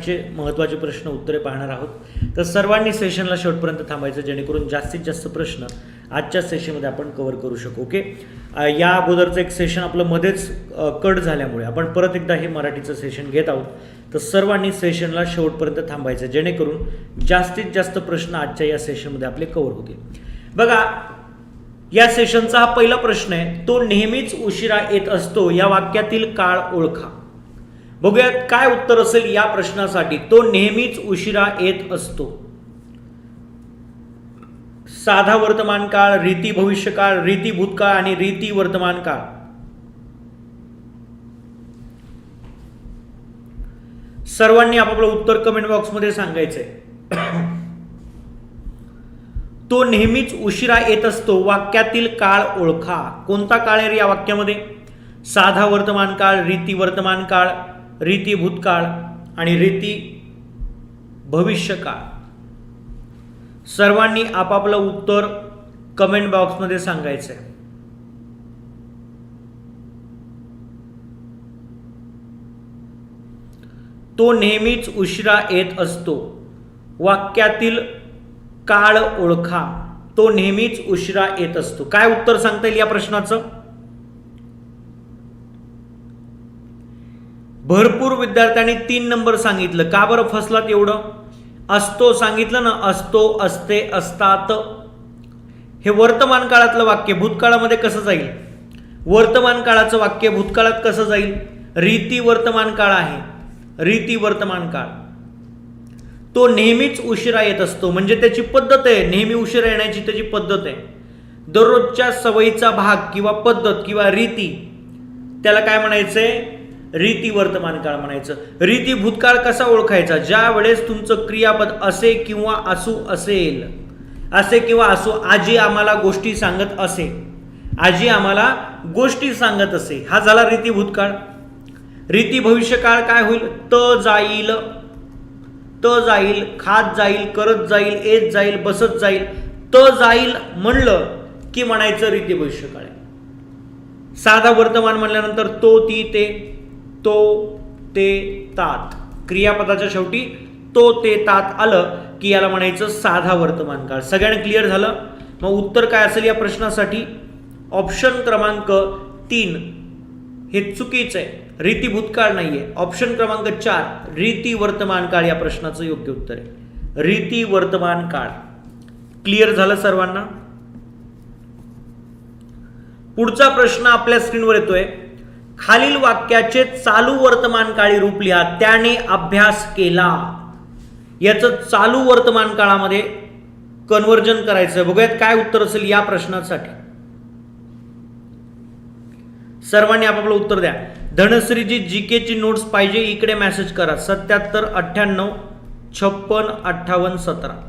मराठीचे महत्त्वाचे प्रश्न उत्तरे पाहणार आहोत. तर सर्वांनी सेशनला शेवटपर्यंत थांबायचं जेणेकरून जास्तीत जास्त प्रश्न आजच्या सेशनमध्ये आपण कव्हर करू शकू ओके या अगोदरचं एक सेशन आपलं मध्येच कट झाल्यामुळे आपण परत एकदा हे मराठीचं सेशन घेत आहोत. तर सर्वांनी सेशनला शेवटपर्यंत थांबायचं जेणेकरून जास्तीत जास्त प्रश्न आजच्या या सेशनमध्ये आपले कव्हर होतील. बघा या सेशनचा हा पहिला प्रश्न आहे तो नेहमीच उशिरा येत असतो या वाक्यातील काळ ओळखा. बघूयात काय उत्तर असेल या प्रश्नासाठी. तो नेहमीच उशिरा येत असतो. साधा वर्तमान काळ रीती भविष्यकाळ रीती भूतकाळ आणि रीती वर्तमान काळ. सर्वांनी आपापलं उत्तर कमेंट बॉक्समध्ये सांगायचंय. तो नेहमीच उशिरा येत असतो. वाक्यातील काळ ओळखा. कोणता काळ आहे या वाक्यामध्ये? साधा वर्तमान काळ रीती वर्तमान काळ रीती भूतकाळ आणि रीती भविष्यकाळ. सर्वांनी आपापलं उत्तर कमेंट बॉक्समध्ये सांगायचं आहे तो नेहमीच उशिरा येत असतो. वाक्यातील काळ ओळखा. तो नेहमीच उशिरा येत असतो. काय उत्तर सांगता येईल या प्रश्नाचं? भरपूर विद्यार्थ्यांनी तीन नंबर सांगितलं. का बरं फसलात एवढं? असतो सांगितलं ना असतो असते असतात. हे वर्तमान काळातलं वाक्य भूतकाळामध्ये कसं जाईल? वर्तमान काळाचं वाक्य भूतकाळात कसं जाईल? रीती वर्तमान काळ आहे. रीती वर्तमान काळ. तो नेहमीच उशिरा येत असतो. म्हणजे त्याची पद्धत आहे. नेहमी उशिरा येण्याची त्याची पद्धत आहे. दररोजच्या सवयीचा भाग किंवा पद्धत किंवा रीती त्याला काय म्हणायचंय? रीती वर्तमान काळ म्हणायचं. रीती भूतकाळ कसा ओळखायचा? ज्या वेळेस तुमचं क्रियापद असे किंवा असू असेल असे किंवा असो आजी आम्हाला गोष्टी सांगत असे. आजी आम्हाला गोष्टी सांगत असे. हा झाला रीती भूतकाळ. रीती भविष्यकाळ काय होईल? त जाईल त जाईल खात जाईल करत जाईल येत जाईल बसत जाईल. त जाईल म्हणलं की म्हणायचं रीती भविष्यकाळ साधा वर्तमान म्हणल्यानंतर तो ती ते. तो ते तात. क्रियापदाच्या शेवटी तो ते तात आलं की याला म्हणायचं साधा वर्तमान काळ. सगळ्यांना क्लिअर झालं? मग उत्तर काय असेल या प्रश्नासाठी? ऑप्शन क्रमांक तीन. हे चुकीचं आहे रीती भूतकाळ नाहीये. ऑप्शन क्रमांक चार. रीती वर्तमान काळ या प्रश्नाचं योग्य उत्तर आहे. रीती वर्तमान काळ. क्लिअर झालं सर्वांना? पुढचा प्रश्न आपल्या स्क्रीनवर येतोय. खालील वाक्याचे चालू वर्तमान काळी रूप लिहा. त्याने अभ्यास केला. याचं चालू वर्तमान काळामध्ये कन्वर्जन करायचं बघूयात काय उत्तर असेल या प्रश्नासाठी. सर्वांनी आपापलं उत्तर द्या. धनश्रीजी जी केची नोट्स पाहिजे. इकडे मेसेज करा. सत्याहत्तर अठ्ठ्याण्णव छप्पन अठ्ठावन्न सतरा.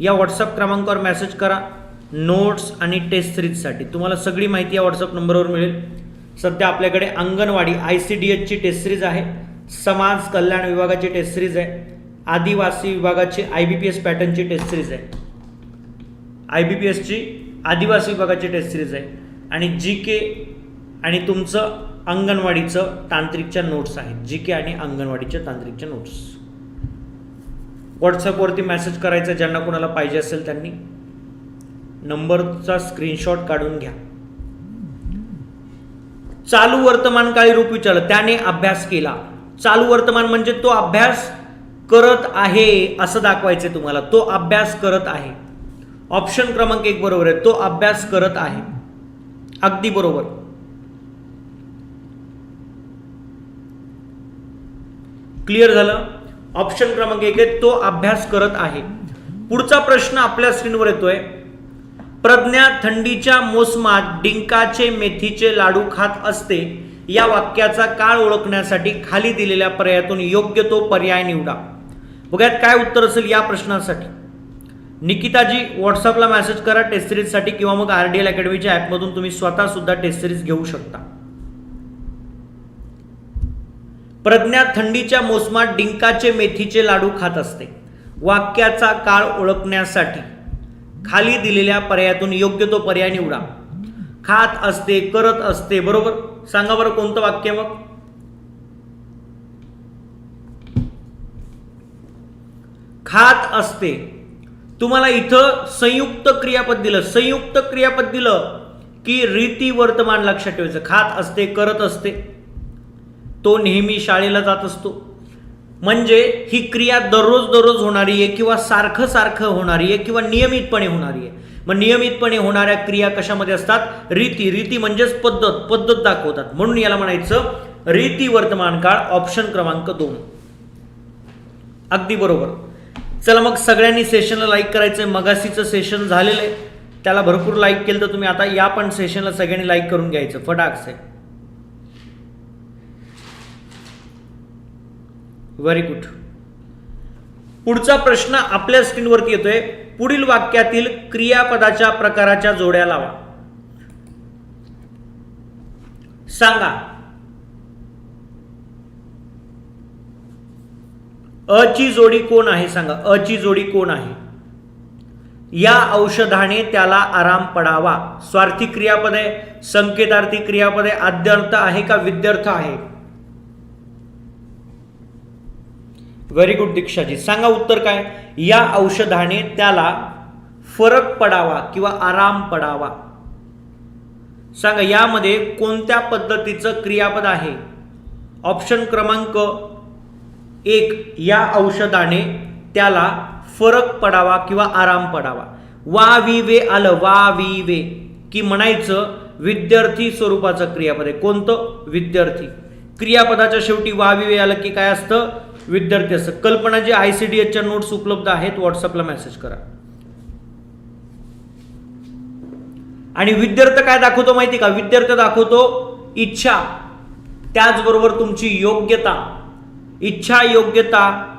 या व्हॉट्सअप क्रमांकावर मेसेज करा. नोट्स आणि टेस्ट सिरीजसाठी तुम्हाला सगळी माहिती या व्हॉट्सअप नंबरवर मिळेल. सध्या आपल्याकडे अंगणवाडी आय सी डी एचची टेस्ट सिरीज आहे. समाज कल्याण विभागाची टेस्ट सिरीज आहे. आदिवासी विभागाची आय बी पी एस पॅटर्नची टेस्ट सिरीज आहे. आय बी पी एसची आदिवासी विभागाची टेस्ट सिरीज आहे. आणि जी के आणि तुमचं अंगणवाडीचं तांत्रिकच्या नोट्स आहेत. जी के आणि अंगणवाडीच्या तांत्रिकच्या नोट्स व्हॉट्सअपवरती मेसेज करायचा ज्यांना कोणाला पाहिजे असेल त्यांनी. नंबरचा स्क्रीनशॉट काढून घ्या. चालू वर्तमान काळी रूप विचारलं. त्याने अभ्यास केला. चालू वर्तमान म्हणजे तो अभ्यास करत आहे असं दाखवायचं तुम्हाला. तो अभ्यास करत आहे. ऑप्शन क्रमांक एक बरोबर आहे. तो अभ्यास करत आहे. अगदी बरोबर. क्लिअर झालं? ऑप्शन क्रमांक एक आहे. तो अभ्यास करत आहे. पुढचा प्रश्न आपल्या स्क्रीनवर येतोय. प्रज्ञा थंडीच्या मोसमात डिंकाचे मेथीचे लाडू खात असते या वाक्याचा काळ ओळखण्यासाठी खाली दिलेल्या पर्यायातून योग्य तो पर्याय निवडा. बघ्यात काय उत्तर असेल या प्रश्नासाठी. निकिताजी व्हॉट्सअपला मेसेज करा टेस्ट सिरीजसाठी किंवा मग आर डी एल अकॅडमीच्या ॲपमधून तुम्ही स्वतः सुद्धा टेस्ट सिरीज घेऊ शकता. प्रज्ञा थंडीच्या मोसमात डिंकाचे मेथीचे लाडू खात असते. वाक्याचा काळ ओळखण्यासाठी खाली दिलेल्या पर्यायातून योग्य तो पर्याय निवडा. खात असते करत असते बरोबर? सांगा बरं कोणतं वाक्य मग? खात असते. तुम्हाला इथं संयुक्त क्रियापद दिलं. संयुक्त क्रियापद दिलं की रीती वर्तमान लक्षात ठेवायचं. खात असते करत असते. तो नेहमी शाळेला जात असतो. म्हणजे ही क्रिया दररोज दररोज होणारी आहे किंवा सारखं सारखं होणारी आहे किंवा नियमितपणे होणारी आहे. मग नियमितपणे होणाऱ्या क्रिया कशामध्ये असतात? रीती. रीती म्हणजेच पद्धत. पद्धत दाखवतात. म्हणून याला म्हणायचं रीती वर्तमान काळ ऑप्शन क्रमांक दोन. अगदी बरोबर. चला मग सगळ्यांनी सेशनला लाईक करायचं आहे मगासीचं सेशन झालेलं आहे. त्याला भरपूर लाईक केलं तर तुम्ही आता या पण सेशनला सगळ्यांनी लाईक करून घ्यायचं. फटाक्स. व्हेरी गुड पुढचा प्रश्न आपल्या स्क्रीनवरती येतोय. पुढील वाक्यातील क्रियापदाच्या प्रकाराच्या जोड्या लावा. सांगा. अची जोडी कोण आहे? सांगा. अची जोडी कोण आहे? या औषधाने त्याला आराम पडावा. स्वार्थी क्रियापद आहे संकेतार्थी क्रियापद आहे आद्यर्थ आहे का विद्यार्थ आहे? व्हेरी गुड दीक्षाजी सांगा उत्तर काय? या औषधाने त्याला फरक पडावा किंवा आराम पडावा. सांगा यामध्ये कोणत्या पद्धतीचं क्रियापद आहे? ऑप्शन क्रमांक एक या औषधाने त्याला फरक पडावा किंवा आराम पडावा. वा वी वे आलं वा वी वे. की म्हणायचं विद्यार्थी स्वरूपाचं क्रियापद आहे. कोणतं? विद्यार्थी. क्रियापदाच्या शेवटी वा वी वे आलं की काय असतं? विद्यार्थी असं कल्पना जी आय सी डी एचच्या नोट्स उपलब्ध आहेत व्हॉट्सअपला मेसेज करा. आणि विद्यार्थी काय दाखवतो माहिती का? विद्यार्थी दाखवतो इच्छा. त्याचबरोबर तुमची योग्यता. इच्छा योग्यता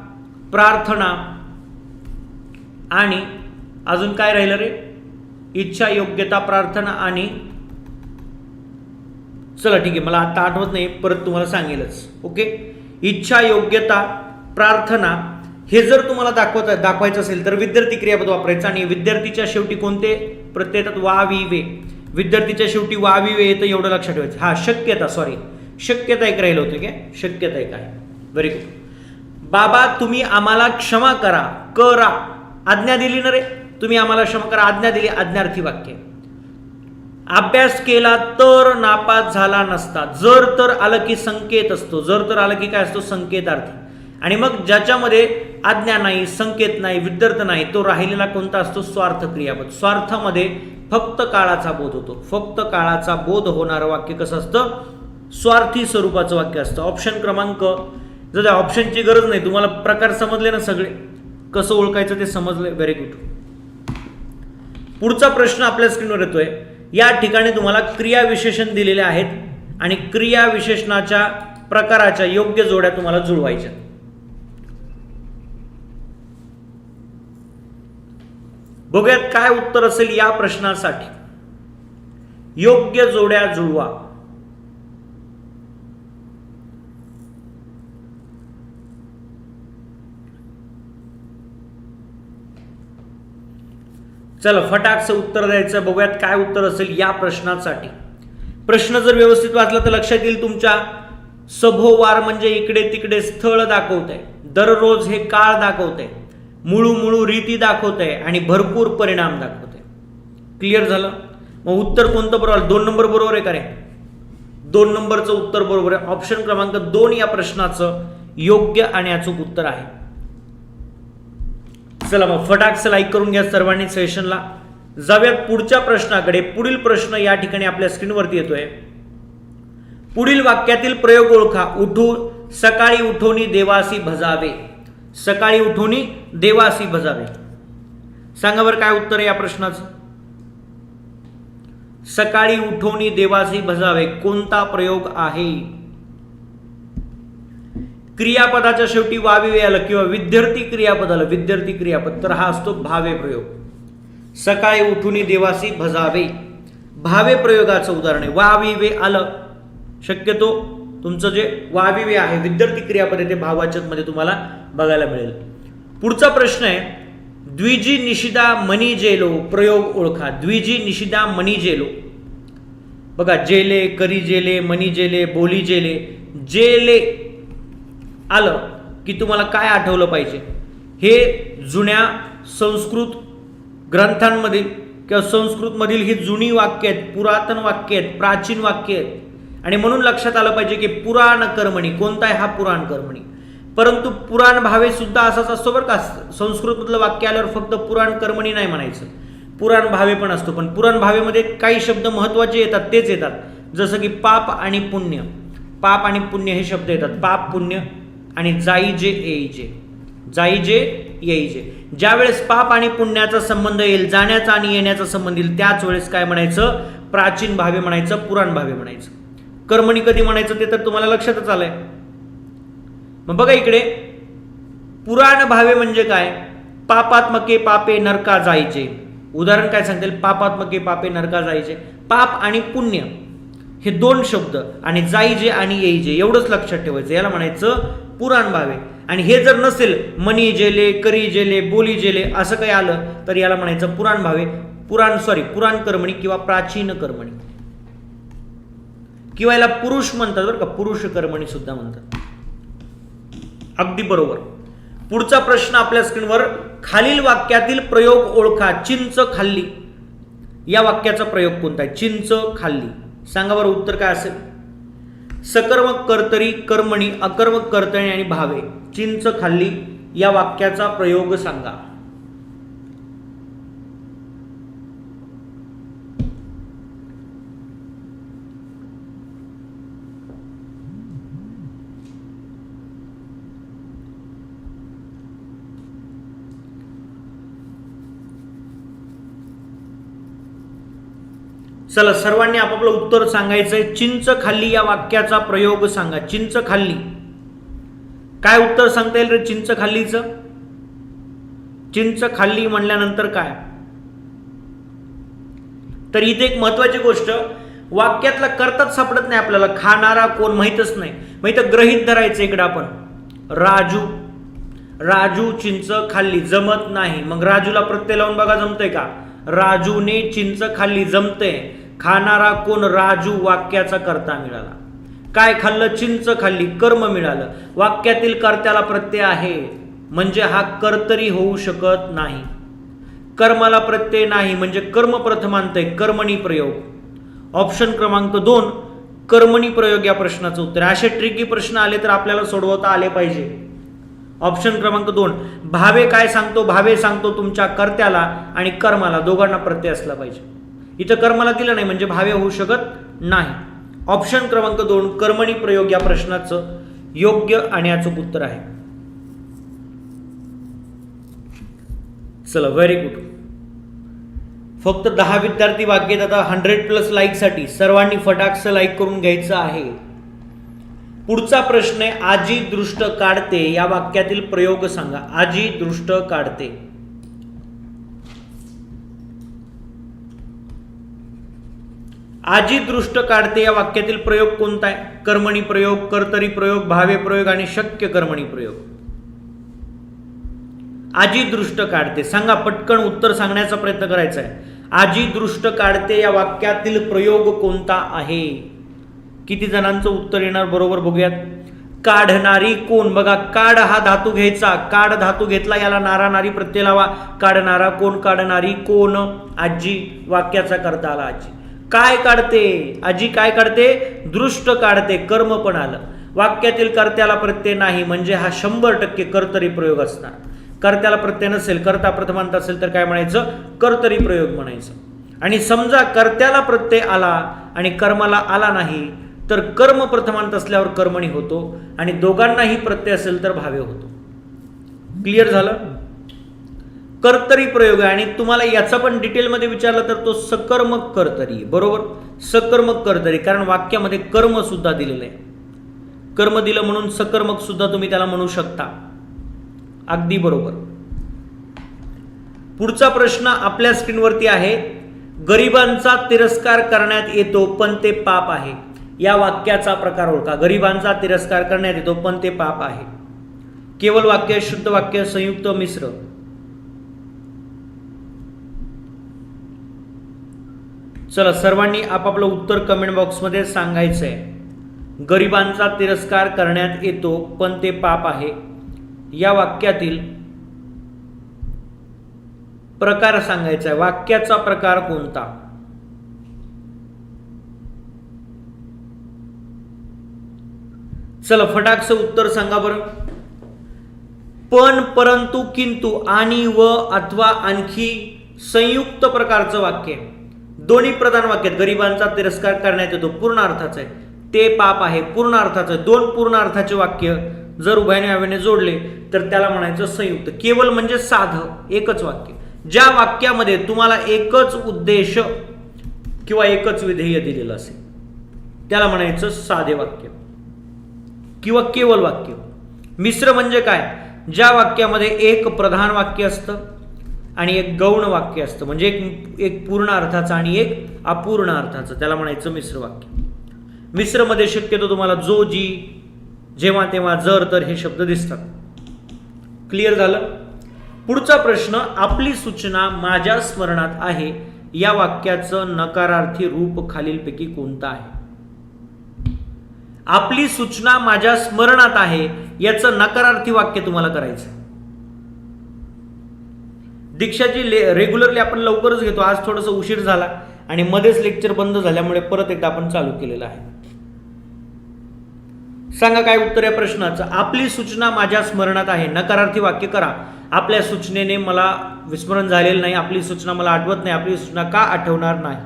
प्रार्थना. आणि अजून काय राहिलं रे? इच्छा योग्यता प्रार्थना आणि चला ठीक आहे मला आता आठवत नाही परत तुम्हाला सांगेलच. ओके? इच्छा योग्यता प्रार्थना हे जर तुम्हाला दाखवत दाखवायचं असेल तर विद्यार्थी क्रियापद वापरायचं. आणि विद्यार्थीच्या शेवटी कोणते? प्रत्यय येतात वा. वि वे विद्यार्थीच्या शेवटी वा वि वे येतं एवढं लक्षात ठेवायचं. हा शक्यता सॉरी शक्यता एक राहिलं होतं काय शक्यता एक आहे. व्हेरी गुड बाबा तुम्ही आम्हाला क्षमा करा. करा. आज्ञा दिली ना रे? तुम्ही आम्हाला क्षमा करा. आज्ञा दिली आज्ञार्थी वाक्य. अभ्यास केला तर नापास झाला नसता. जर तर आलं की संकेत असतो. जर तर आलं की काय असतो? संकेतार्थी. आणि मग ज्याच्यामध्ये आज्ञा नाही संकेत नाही विद्यार्थ नाही तो राहिलेला कोणता असतो? स्वार्थ क्रियापद स्वार्थामध्ये फक्त काळाचा बोध होतो. फक्त काळाचा बोध होणारं वाक्य कसं असतं? स्वार्थी स्वरूपाचं वाक्य असतं. ऑप्शन क्रमांक जर ऑप्शनची गरज नाही तुम्हाला प्रकार समजले ना सगळे? कसं ओळखायचं ते समजलं? व्हेरी गुड पुढचा प्रश्न आपल्या स्क्रीनवर येतोय. या ठिकाणी तुम्हाला क्रिया विशेषण दिलेले आहेत आणि क्रियाविशेषणाच्या प्रकाराच्या योग्य जोड्या तुम्हाला जुळवायच्या. बघूयात काय उत्तर असेल या प्रश्नासाठी. योग्य जोड्या जुळवा. चला फटाकचं उत्तर द्यायचं बघूयात काय उत्तर असेल या प्रश्नासाठी. प्रश्न जर व्यवस्थित वाचला तर लक्षात येईल तुमच्या सभोवार म्हणजे इकडे तिकडे स्थळ दाखवत आहे दररोज हे काळ दाखवत आहे मुळू मुळू रीती दाखवत आहे आणि भरपूर परिणाम दाखवत आहे क्लिअर झालं? मग उत्तर कोणतं बरोबर दोन नंबर बरोबर आहे का रे? दोन नंबरचं उत्तर बरोबर आहे. ऑप्शन क्रमांक दोन या प्रश्नाचं योग्य आणि अचूक उत्तर आहे. चला मग फटाकचं लाईक करून घ्या सर्वांनी सेशनला जाऊयात पुढच्या प्रश्नाकडे. पुढील प्रश्न या ठिकाणी आपल्या स्क्रीनवरती येतोय. पुढील वाक्यातील प्रयोग ओळखा. उठू सकाळी उठोनी देवासी भजावे. सकाळी उठोनी देवासी भजावे. सांगा बरं काय उत्तर आहे या प्रश्नाचं? सकाळी उठोनी देवासी भजावे. कोणता प्रयोग आहे? क्रियापदाच्या शेवटी वावी आलं किंवा विद्यार्थी क्रियापद आलं विद्यार्थी क्रियापद तर हा असतो भावे प्रयोग. सकाळी उठून देवासी भजावे. भावे प्रयोगाचं उदाहरण आहे. वाविवे आलं. शक्यतो तुमचं जे वाविवे आहे विद्यार्थी क्रियापद आहे ते भावाच्यामध्ये तुम्हाला बघायला मिळेल. पुढचा प्रश्न आहे द्विजी निशिदा मनी जेलो प्रयोग ओळखा. द्विजी निशिदा मनी जेलो. बघा जेले करी जेले मनी जेले बोली जेले. जेले आलं की तुम्हाला काय आठवलं पाहिजे? हे जुन्या संस्कृत ग्रंथांमधील किंवा संस्कृतमधील ही जुनी वाक्य आहेत पुरातन वाक्य आहेत प्राचीन वाक्य आहेत. आणि म्हणून लक्षात आलं पाहिजे की पुराण कर्मणी कोणता आहे हा पुराण कर्मणी? परंतु पुराण भावे सुद्धा असाच असतो बरं का संस्कृतमधलं वाक्य आल्यावर फक्त पुराण कर्मणी नाही म्हणायचं. पुराण भावे पण असतो पण पुराण भावेमध्ये काही शब्द महत्त्वाचे येतात तेच येतात. जसं की पाप आणि पुण्य. पाप आणि पुण्य हे शब्द येतात. पाप पुण्य आणि जाई जे येई जे जाई जे येई जे ज्या वेळेस पाप आणि पुण्याचा संबंध येईल जाण्याचा आणि येण्याचा संबंध येईल त्याच वेळेस काय म्हणायचं? प्राचीन भावे म्हणायचं पुराण भावे म्हणायचं. कर्मणी कधी म्हणायचं ते तर तुम्हाला लक्षातच आलंय. मग बघा इकडे. पुराण भावे म्हणजे काय? पापात्मके पापे नरका जायचे उदाहरण काय सांगतील? पापात्मके पापे नरका जायचे पाप आणि पुण्य. हे दोन शब्द आणि जाईजे आणि येईजे एवढंच लक्षात ठेवायचं. याला म्हणायचं पुराण भावे. आणि हे जर नसेल मनी जेले करी जेले बोली जेले असं काही आलं तर याला म्हणायचं पुराण भावे. पुराण सॉरी पुराण कर्मणी किंवा प्राचीन कर्मणी. किंवा याला पुरुष म्हणतात बरं का पुरुष कर्मणी सुद्धा म्हणतात. अगदी बरोबर. पुढचा प्रश्न आपल्या स्क्रीनवर खालील वाक्यातील प्रयोग ओळखा. चिंच खाल्ली. या वाक्याचा प्रयोग कोणता आहे? चिंच खाल्ली. सांगा बरं उत्तर काय असेल? सकर्मक कर्तरी कर्मणी अकर्मक कर्तणी आणि भावे चिंच खाल्ली या वाक्याचा प्रयोग सांगा. चला सर्वांनी आपापलं उत्तर सांगायचंय. चिंच खाल्ली या वाक्याचा प्रयोग सांगा. चिंच खाल्ली. काय उत्तर सांगता येईल रे चिंच खाल्लीचं? चिंच खाल्ली म्हणल्यानंतर काय? तर इथे एक महत्वाची गोष्ट वाक्यातला करताच सापडत नाही आपल्याला. खाणारा कोण माहीतच नाही. मग इथं ग्रहित धरायचं इकडं आपण. राजू. राजू चिंच खाल्ली जमत नाही. मग राजूला प्रत्यय लावून बघा जमतंय का? राजूने चिंच खाल्ली जमते खाणारा कोण राजू वाक्याचा करता मिळाला. काय खाल्लं? चिंच खाल्ली कर्म मिळालं. वाक्यातील कर्त्याला प्रत्यय आहे. म्हणजे हा कर्तरी होऊ शकत नाही. कर्माला प्रत्यय नाही म्हणजे कर्म प्रथमांत आहे कर्मणी प्रयोग. ऑप्शन क्रमांक दोन कर्मणी प्रयोग या प्रश्नाचं उत्तर. असे ट्रिकी प्रश्न आले तर आपल्याला सोडवता आले पाहिजे. ऑप्शन क्रमांक दोन भावे काय सांगतो? भावे सांगतो तुमच्या कर्त्याला आणि कर्माला. दोघांना प्रत्यय असला पाहिजे. इथं कर्माला दिलं नाही म्हणजे भावे होऊ शकत नाही. ऑप्शन क्रमांक दोन कर्मणी प्रयोग या प्रश्नाचं योग्य आणि अचूक उत्तर आहे. चला व्हेरी गुड फक्त दहा विद्यार्थी बाकी आहेत आता हंड्रेड प्लस लाईकसाठी सर्वांनी फटाकस लाईक करून घ्यायचं आहे. पुढचा प्रश्न आहे आजी दृष्ट काढते. या वाक्यातील प्रयोग सांगा आजी दृष्ट काढते. आजी दृष्ट काढते या वाक्यातील प्रयोग कोणता आहे? कर्मणी प्रयोग कर्तरी प्रयोग भावे प्रयोग आणि शक्य कर्मणी प्रयोग. आजी दृष्ट काढते. सांगा पटकन उत्तर सांगण्याचा प्रयत्न करायचा आहे. आजी दृष्ट काढते या वाक्यातील प्रयोग कोणता आहे? किती जणांचं उत्तर येणार बरोबर बघूयात. काढणारी कोण? बघा काढ हा धातू घ्यायचा. काढ धातू घेतला याला नारा नारी प्रत्यय लावा. काढणारा कोण? काढणारी कोण? आजी. वाक्याचा करता आला आजी. काय काढते? आजी काय काढते? दृष्ट काढते. कर्म पण आलं. वाक्यातील कर्त्याला प्रत्यय नाही म्हणजे हा शंभर टक्के कर्तरी प्रयोग असणार. कर्त्याला प्रत्यय नसेल कर्ता प्रथमांत असेल तर काय म्हणायचं? कर्तरी प्रयोग म्हणायचं. आणि समजा कर्त्याला प्रत्यय आला आणि कर्माला आला नाही तर कर्म प्रथमांत असल्यावर कर्मणी होतो आणि दोघांनाही प्रत्यय असेल तर भावे होतो. क्लिअर झालं? कर्तरी प्रयोग आहे. आणि तुम्हाला याचा पण डिटेलमध्ये विचारलं तर तो सकर्मक कर्तरी. बरोबर? सकर्मक कर्तरी. कारण वाक्यामध्ये कर्म सुद्धा दिलेलं आहे. कर्म दिलं म्हणून सकर्मक सुद्धा तुम्ही त्याला म्हणू शकता. अगदी बरोबर. पुढचा प्रश्न आपल्या स्क्रीनवरती आहे. गरिबांचा तिरस्कार करण्यात येतो पण ते पाप आहे. या वाक्याचा प्रकार ओळखा. गरिबांचा तिरस्कार करण्यात येतो पण ते पाप आहे. केवळ वाक्य शुद्ध वाक्य संयुक्त मिश्र. चला सर्वांनी आपापलं उत्तर कमेंट बॉक्समध्ये सांगायचं आहे गरिबांचा तिरस्कार करण्यात येतो पण ते पाप आहे. या वाक्यातील प्रकार सांगायचा आहे वाक्याचा प्रकार कोणता? चला फटाकचं उत्तर सांगा बरं. पण परंतु किंतु आणि व अथवा आणखी संयुक्त प्रकारचं वाक्य. आहे. दोन्ही प्रधान वाक्य आहेत. गरिबांचा तिरस्कार करण्यात येतो पूर्ण अर्थाचं आहे. ते पाप आहे पूर्ण अर्थाचं आहे. दोन पूर्ण अर्थाचे वाक्य जर उभ्याने हव्याने जोडले तर त्याला म्हणायचं संयुक्त. केवळ म्हणजे साधं एकच वाक्य. ज्या वाक्यामध्ये तुम्हाला एकच उद्देश किंवा एकच विधेय दिलेलं असेल त्याला म्हणायचं साधे वाक्य किंवा केवळ वाक्य. मिश्र म्हणजे काय? ज्या वाक्यामध्ये एक प्रधान वाक्य असतं आणि एक गौण वाक्य असतं. म्हणजे एक एक पूर्ण अर्थाचं आणि एक अपूर्ण अर्थाचं. त्याला म्हणायचं मिश्र वाक्य. मिश्रमध्ये शक्यतो तुम्हाला जो जी जेव्हा तेव्हा जर तर हे शब्द दिसतात. क्लिअर झालं? पुढचा प्रश्न आपली सूचना माझ्या स्मरणात आहे. या वाक्याचं नकारार्थी रूप खालीलपैकी कोणतं आहे? आपली सूचना माझ्या स्मरणात आहे. याचं नकारार्थी वाक्य तुम्हाला करायचं दीक्षाची रेग्युलरली आपण लवकरच घेतो. आज थोडंसं उशीर झाला आणि मध्येच लेक्चर बंद झाल्यामुळे परत एकदा आपण चालू केलेलं आहे. सांगा काय उत्तर या प्रश्नाचं? आपली सूचना माझ्या स्मरणात आहे. नकारार्थी वाक्य करा. आपल्या सूचनेने मला विस्मरण झालेलं नाही. आपली सूचना मला आठवत नाही. आपली सूचना का आठवणार नाही?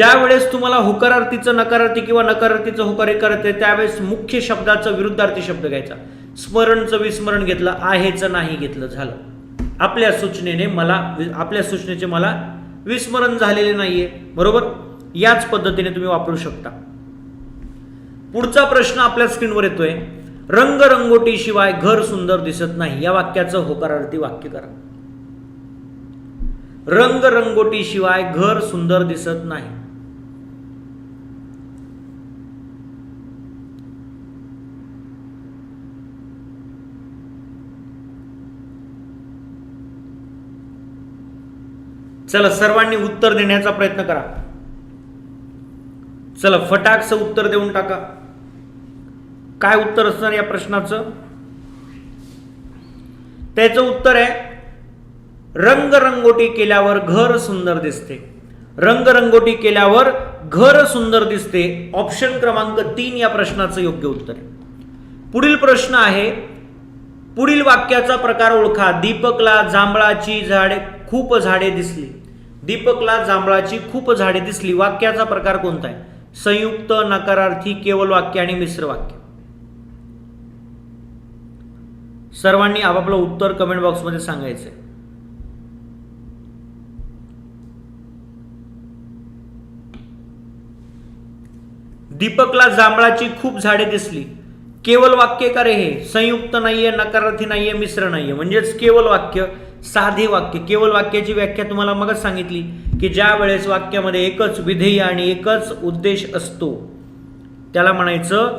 ज्या वेळेस तुम्हाला होकारार्थीचं नकारार्थी किंवा नकारार्थीचं होकार आहे त्यावेळेस मुख्य शब्दाचा विरुद्धार्थी शब्द घ्यायचा. स्मरणचं विस्मरण घेतलं आहेचं नाही घेतलं झालं. आपल्या सूचनेने मला आपल्या सूचनेचे मला विस्मरण झालेले नाहीये बरोबर? याच पद्धतीने तुम्ही वापरू शकता. पुढचा प्रश्न आपल्या स्क्रीनवर येतोय. रंगरंगोटी शिवाय घर सुंदर दिसत नाही या वाक्याचं होकारार्थी वाक्य करा. रंग शिवाय घर सुंदर दिसत नाही. चला सर्वांनी उत्तर देण्याचा प्रयत्न करा. चला फटाकचं उत्तर देऊन टाका. काय उत्तर असणार या प्रश्नाचं? त्याचं उत्तर आहे रंगरंगोटी केल्यावर घर सुंदर दिसते. रंगरंगोटी केल्यावर घर सुंदर दिसते. ऑप्शन क्रमांक तीन या प्रश्नाचं योग्य उत्तर आहे. पुढील प्रश्न आहे पुढील वाक्याचा प्रकार ओळखा. दीपकला जांभळाची झाडे खूप झाडे दिसली. दीपकला जांभळाची खूप झाडे दिसली. वाक्याचा प्रकार कोणता आहे? संयुक्त नकारार्थी केवळ वाक्य आणि मिश्र वाक्य. सर्वांनी आपापलं उत्तर कमेंट बॉक्समध्ये सांगायचंय. दीपकला जांभळाची खूप झाडे दिसली. केवळ वाक्य का रे हे? संयुक्त नाहीये नकारार्थी नाहीये मिश्र नाहीये. म्हणजेच केवळ वाक्य साधे वाक्य केवळ वाक्याची व्याख्या तुम्हाला मगच सांगितली की ज्या वेळेस वाक्यामध्ये एकच विधेय आणि एकच उद्देश असतो त्याला म्हणायचं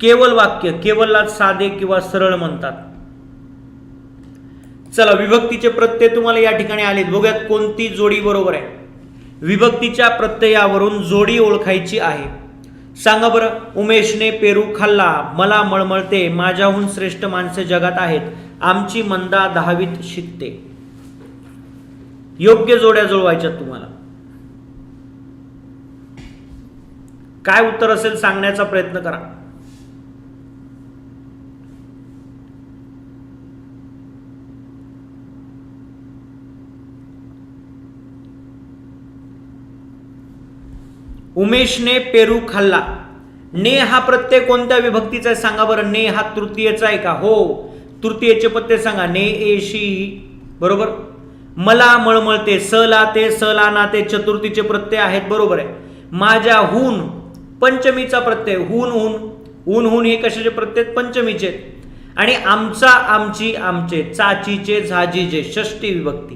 केवळ वाक्य केवळला साधे किंवा सरळ म्हणतात. चला विभक्तीचे प्रत्यय तुम्हाला या ठिकाणी आलेत. बघूयात कोणती जोडी बरोबर आहे. विभक्तीच्या प्रत्ययावरून जोडी ओळखायची आहे. सांगा बरं उमेशने पेरू खाल्ला मला मळमळते माझ्याहून श्रेष्ठ माणसे जगात आहेत. आमची मंदा दहावीत शिकते. योग्य जोड्या जुळवायच्या तुम्हाला. काय उत्तर असेल सांगण्याचा प्रयत्न करा. उमेशने पेरू खाल्ला. ने हा प्रत्यय कोणत्या विभक्तीचा आहे? सांगा बरं. ने हा तृतीयचा आहे का? हो. तृतीयचे पत्ते सांगा. ने एशी बरोबर? मला मळमळते स लाते स लानाते चतुर्थीचे प्रत्यय आहेत. बरोबर आहे. माझ्या हून पंचमीचा प्रत्यय. हून हून. ऊन हून हे कशाचे प्रत्यय? पंचमीचे. आहेत. आणि आमचा आमची आमचे. चाचीचे झाजीचे. षष्टी विभक्ती.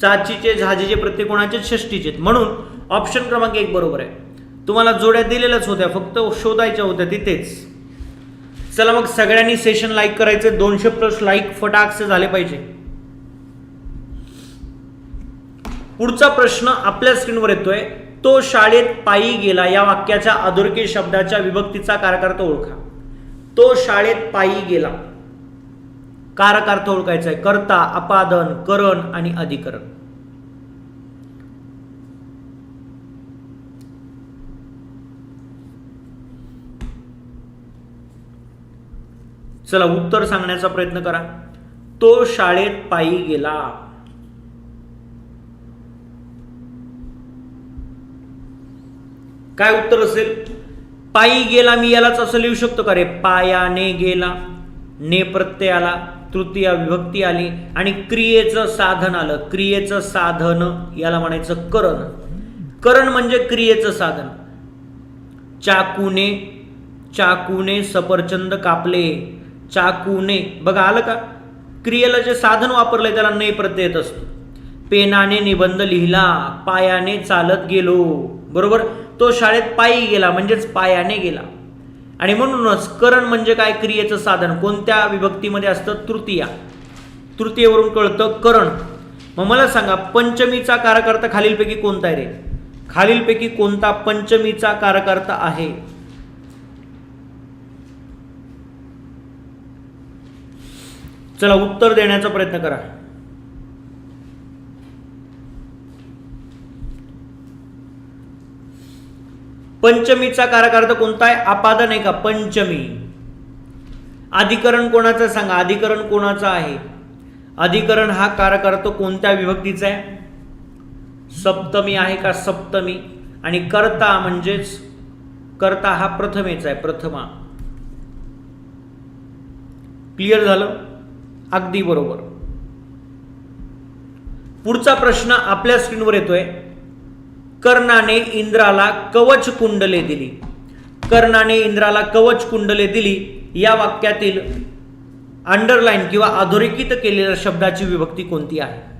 चाचीचे झाजीचे प्रत्यय कोणाचे? षष्टीचे आहेत. म्हणून ऑप्शन क्रमांक एक बरोबर आहे. तुम्हाला जोड्या दिलेल्याच होत्या. फक्त शोधायच्या होत्या तिथेच. चला मग सगळ्यांनी सेशन लाईक करायचे. दोनशे प्लस लाईक फटाकसे झाले पाहिजे. पुढचा प्रश्न आपल्या स्क्रीनवर येतोय. तो शाळेत पायी गेला. या वाक्याच्या अधोरकी शब्दाच्या विभक्तीचा कारकार्थ ओळखा. तो शाळेत पायी गेला. कारकार्थ ओळखायचा आहे कर्ता अपादन करण आणि अधिकरण. चला उत्तर सांगण्याचा प्रयत्न करा. तो शाळेत पायी गेला. काय उत्तर असेल? पायी गेला मी यालाच असं लिहू शकतो का रे? पायाने गेला ने प्रत्यय आला तृतीय विभक्ती आली आणि क्रियेचं साधन आलं. क्रियेचं साधन याला म्हणायचं करण. करण म्हणजे क्रियेचं साधन. चाकूने चाकूने सफरचंद कापले. चाकूने. बघा आलं का? क्रियेला जे साधन वापरलंय त्याला ने प्रत्यय येत असतो. पेनाने निबंध लिहिला पायाने चालत गेलो. बरोबर? तो शाळेत पायी गेला म्हणजेच पायाने गेला. आणि म्हणूनच करण म्हणजे काय क्रियेचं साधन? कोणत्या विभक्तीमध्ये असतं? तृतीया. तृतीयेवरून कळतं करण. मग मला सांगा पंचमीचा कारकर्ता खालीलपैकी कोणता आहे रे? खालीलपैकी कोणता पंचमीचा कारकर्ता आहे? चला उत्तर देण्याचा प्रयत्न करा. पंचमीचा कारकार्थ कोणता आहे? आपादन आहे का? पंचमी. अधिकरण कोणाचं सांगा? अधिकरण कोणाचं आहे? अधिकरण हा कारकार्थ कोणत्या विभक्तीचा आहे? सप्तमी आहे का? सप्तमी. आणि कर्ता म्हणजेच कर्ता हा प्रथमेचा आहे प्रथमा. क्लिअर झालं? अगदी बरोबर. पुढचा प्रश्न आपल्या स्क्रीनवर येतोय. कर्णाने इंद्राला कवच कुंडले दिली. कर्णाने इंद्राला कवच कुंडले दिली. या वाक्यातील अंडरलाईन किंवा अधोरेखित केलेल्या शब्दाची विभक्ती कोणती आहे?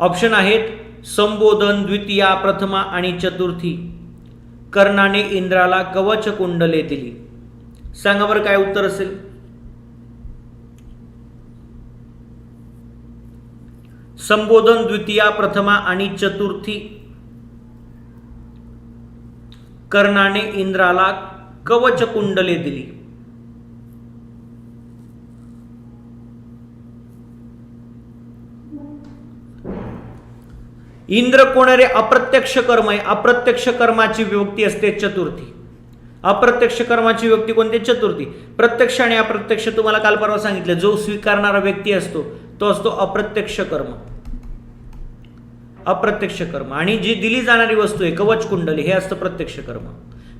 ऑप्शन आहेत संबोधन द्वितीया प्रथमा आणि चतुर्थी. कर्णाने इंद्राला कवच कुंडले दिली. सांगा बरं काय उत्तर असेल? संबोधन द्वितीया प्रथमा आणि चतुर्थी. कर्णाने इंद्राला कवच कुंडले दिली. इंद्र कोणारे? अप्रत्यक्ष कर्म आहे. अप्रत्यक्ष कर्माची विभक्ती असते चतुर्थी. अप्रत्यक्ष कर्माची व्यक्ती कोणती? चतुर्थी. प्रत्यक्ष आणि अप्रत्यक्ष तुम्हाला काल परवा सांगितलं जो स्वीकारणारा व्यक्ती असतो तो असतो अप्रत्यक्ष कर्म. अप्रत्यक्ष कर्म. आणि जी दिली जाणारी वस्तू आहे कवच कुंडली हे असतं प्रत्यक्ष कर्म.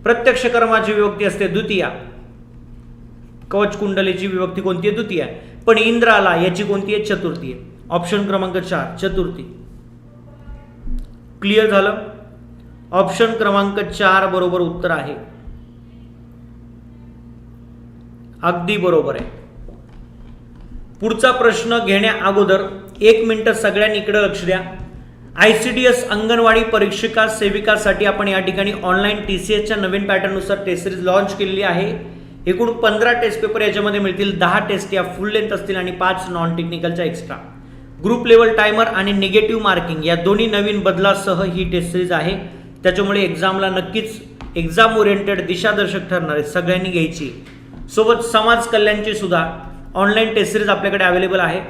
प्रत्यक्ष कर्माची विभक्ती असते द्वितीया. कवच कुंडलीची विभक्ती कोणती आहे? द्वितीय. पण इंद्राला याची कोणती आहे? चतुर्थी आहे. ऑप्शन क्रमांक चार चतुर्थी. क्लिअर झालं? ऑप्शन क्रमांक चार बरोबर उत्तर आहे. अगदी बरोबर आहे. पुढचा प्रश्न घेण्या अगोदर एक मिनटं सगळ्यांनी इकडं लक्ष द्या. I C D S anganwadi परीक्षिका सेविकासाठी आपण या ठिकाणी ऑनलाईन टी सी एसच्या नवीन पॅटर्ननुसार टेस्ट सिरीज लॉन्च केलेली आहे. एकूण पंधरा टेस्ट पेपर याच्यामध्ये मिळतील दहा टेस्ट या फुल लेंथ असतील आणि पाच नॉन टेक्निकलच्या एक्स्ट्रा ग्रुप लेवल टायमर आणि निगेटिव्ह मार्किंग या दोन्ही नवीन बदलासह ही टेस्ट सिरीज आहे. त्याच्यामुळे एक्झामला नक्कीच एक्झाम ओरिएंटेड दिशादर्शक ठरणार आहे सगळ्यांनी घ्यायची. सोबत समाज कल्याणची सुद्धा ऑनलाईन टेस्ट सिरीज आपल्याकडे अवेलेबल आहे.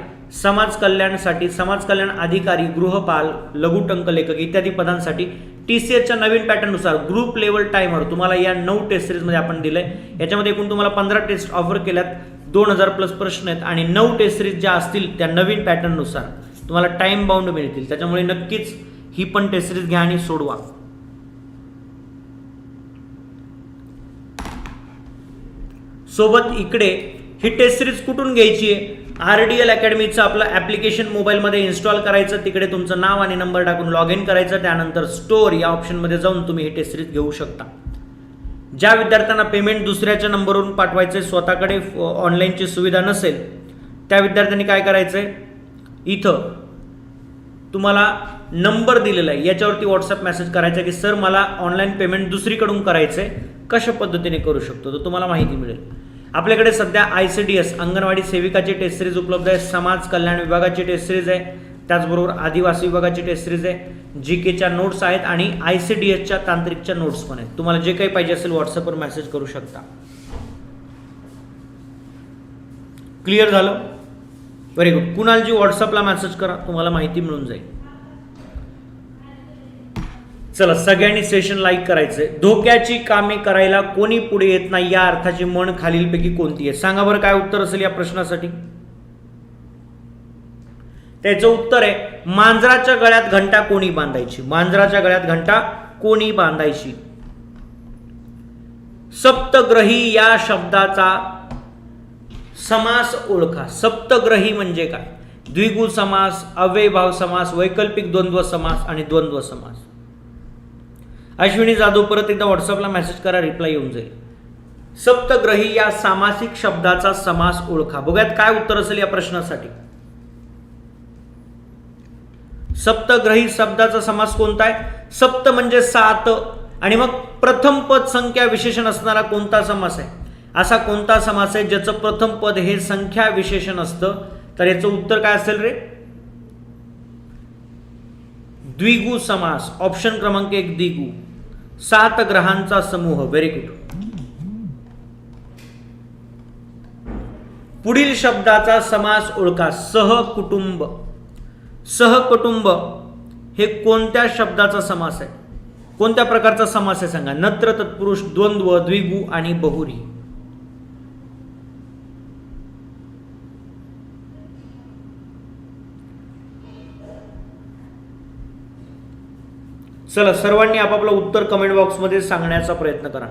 समाज कल्याणसाठी समाज कल्याण अधिकारी गृहपाल लघुटंक लेखक इत्यादी पदांसाठी टी सी एसच्या नवीन पॅटर्ननुसार ग्रुप लेवल टायमर तुम्हाला या नऊ टेस्ट सिरीजमध्ये आपण दिलंय. याच्यामध्ये एकूण तुम्हाला पंधरा टेस्ट ऑफर केल्यात. दोन हजार प्लस प्रश्न आहेत आणि नऊ टेस्ट सिरीज ज्या असतील त्या नवीन पॅटर्ननुसार तुम्हाला टाईम बाउंड मिळतील. त्याच्यामुळे नक्कीच ही पण टेस्ट सिरीज घ्या आणि सोडवा. सोबत इकडे ही टेस्ट सिरीज कुठून घ्यायची आहे? आर डी एल अकॅडमीचं आपलं ॲप्लिकेशन मोबाईलमध्ये इन्स्टॉल करायचं तिकडे तुमचं नाव आणि नंबर टाकून लॉग इन करायचं त्यानंतर स्टोअर या ऑप्शनमध्ये जाऊन तुम्ही ही टेस्ट सिरीज घेऊ शकता. ज्या विद्यार्थ्यांना पेमेंट दुसऱ्याच्या नंबरवरून पाठवायचं स्वतःकडे ऑनलाईनची सुविधा नसेल त्या विद्यार्थ्यांनी काय करायचं आहे इथं तुम्हाला नंबर दिलेला आहे. याच्यावरती व्हॉट्सअप मेसेज करायचा आहे की सर मला ऑनलाईन पेमेंट दुसरीकडून करायचं आहे कशा पद्धतीने करू शकतो? तर तुम्हाला माहिती मिळेल. आपल्याकडे सध्या I C D S anganwadi सेविकाची टेस्ट सिरीज उपलब्ध आहे समाज कल्याण विभागाची टेस्ट सिरीज आहे त्याचबरोबर आदिवासी विभागाची टेस्ट सिरीज आहे जी केच्या नोट्स आहेत आणि आय सी डी एसच्या तांत्रिकच्या नोट्स पण आहेत. तुम्हाला जे काही पाहिजे असेल व्हॉट्सअपवर मेसेज करू शकता. क्लिअर झालं? व्हेरी गुड कुणालजी व्हॉट्सअपला मेसेज करा तुम्हाला माहिती मिळून जाईल. चला सगळ्यांनी सेशन लाईक करायचंय. धोक्याची कामे करायला कोणी पुढे येत नाही या अर्थाची म्हण खालीलपैकी कोणती आहे? सांगा बरं काय उत्तर असेल या प्रश्नासाठी? त्याचं उत्तर आहे मांजराच्या गळ्यात घंटा कोणी बांधायची? मांजराच्या गळ्यात घंटा कोणी बांधायची? सप्तग्रही या शब्दाचा समास ओळखा. सप्तग्रही म्हणजे काय? द्विगु समास अव्ययभाव समास वैकल्पिक द्वंद्व समास आणि द्वंद्व समास. अश्विनी जाधव परत एकदा व्हॉट्सअपला मेसेज करा रिप्लाय येऊन जाईल. सप्तग्रही या सामासिक शब्दाचा समास ओळखा. बघूयात काय उत्तर असेल या प्रश्नासाठी. सप्तग्रही शब्दाचा समास कोणता आहे? सप्त म्हणजे सात. आणि मग प्रथम पद संख्या विशेषण असणारा कोणता समास आहे? असा कोणता समास आहे ज्याचं प्रथम पद हे संख्या विशेषण असतं? तर याचं उत्तर काय असेल रे? द्विगु समास ऑप्शन क्रमांक एक द्विगु. सात ग्रहांचा समूह व्हेरी गुड पुढील शब्दाचा समास ओळखा सहकुटुंब. सहकुटुंब हे कोणत्या शब्दाचा समास आहे? कोणत्या प्रकारचा समास आहे सांगा? नत्र तत्पुरुष द्वंद्व द्विगु आणि बहुरी. चला सर्वांनी आपापलं उत्तर कमेंट बॉक्समध्ये सांगण्याचा प्रयत्न करा.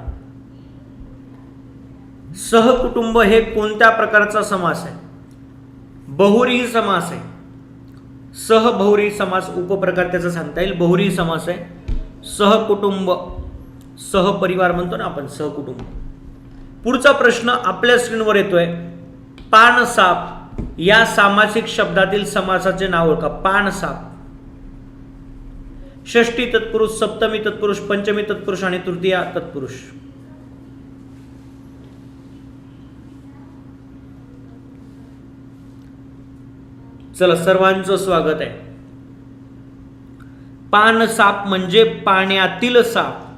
सहकुटुंब हे कोणत्या प्रकारचा समास आहे? बहुरी समास आहे. सहबहुरी समास उपप्रकार त्याचा सांगता येईल. बहुरी समास आहे. सहकुटुंब सहपरिवार म्हणतो ना आपण सहकुटुंब. पुढचा प्रश्न आपल्या स्क्रीनवर येतोय. पान साप या सामासिक शब्दातील समासाचे नाव ओळखा. पान साप षष्टी तत्पुरुष सप्तमी तत्पुरुष पंचमी तत्पुरुष आणि तृतीया तत्पुरुष. चला सर्वांचं स्वागत आहे. पान साप म्हणजे पाण्यातील साप.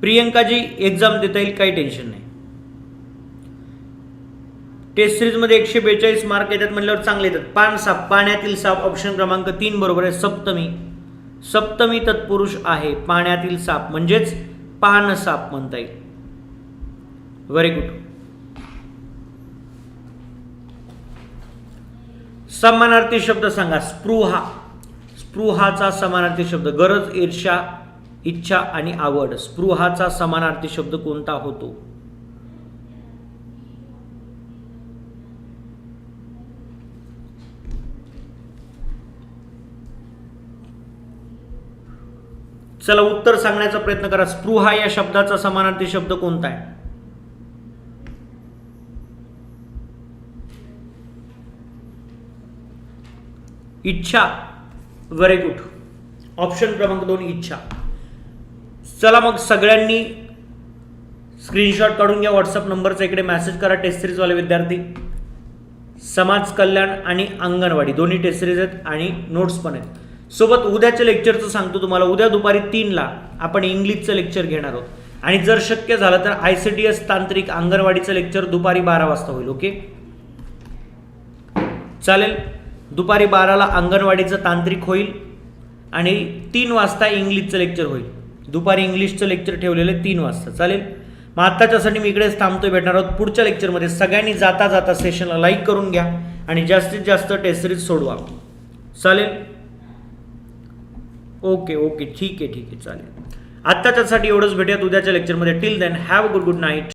प्रियंकाजी एक्झाम देता येईल काही टेन्शन नाही. टेस्ट सिरीजमध्ये एकशे बेचाळीस मार्क येतात म्हटल्यावर चांगले येतात. पानसाप पाण्यातील साप ऑप्शन क्रमांक तीन बरोबर आहे. सप्तमी. सप्तमी तत्पुरुष आहे. पाण्यातील साप. म्हणजेच पानसाप म्हणता येईल. व्हेरी गुड समानार्थी शब्द सांगा. स्पृहा. स्पृहाचा समानार्थी शब्द. गरज ईर्षा इच्छा आणि आवड. स्पृहाचा समानार्थी शब्द कोणता होतो? चला उत्तर सांगण्याचा प्रयत्न करा. स्पृहा या शब्दाचा समानार्थी शब्द कोणता आहे? इच्छा व्हेरी गुड ऑप्शन क्रमांक दोन इच्छा. चला मग सगळ्यांनी स्क्रीनशॉट काढून घ्या व्हॉट्सअप नंबरचा इकडे मेसेज करा टेस्ट सिरीजवाले विद्यार्थी. समाज कल्याण आणि अंगणवाडी दोन्ही टेस्ट सिरीज आहेत आणि नोट्स पण आहेत. सोबत उद्याच्या लेक्चरचं सांगतो तुम्हाला. उद्या दुपारी तीनला आपण इंग्लिशचं लेक्चर घेणार आहोत. आणि जर शक्य झालं तर आय सी डी एस तांत्रिक अंगणवाडीचं लेक्चर दुपारी बारा वाजता होईल ओके? चालेल. दुपारी बाराला अंगणवाडीचं तांत्रिक होईल आणि तीन वाजता इंग्लिशचं लेक्चर होईल. दुपारी इंग्लिशचं लेक्चर ठेवलेलं आहे तीन वाजता. चालेल? मग आत्ताच्यासाठी मी इकडेच थांबतोय भेटणार आहोत पुढच्या लेक्चरमध्ये सगळ्यांनी जाता जाता सेशनला लाईक करून घ्या आणि जास्तीत जास्त टेस्ट सिरीज सोडवा. चालेल? ओके ओके ठीक आहे ठीक आहे चालेल. आत्ता त्यासाठी एवढंच भेटूयात. उद्याच्या लेक्चरमध्ये till then have good good night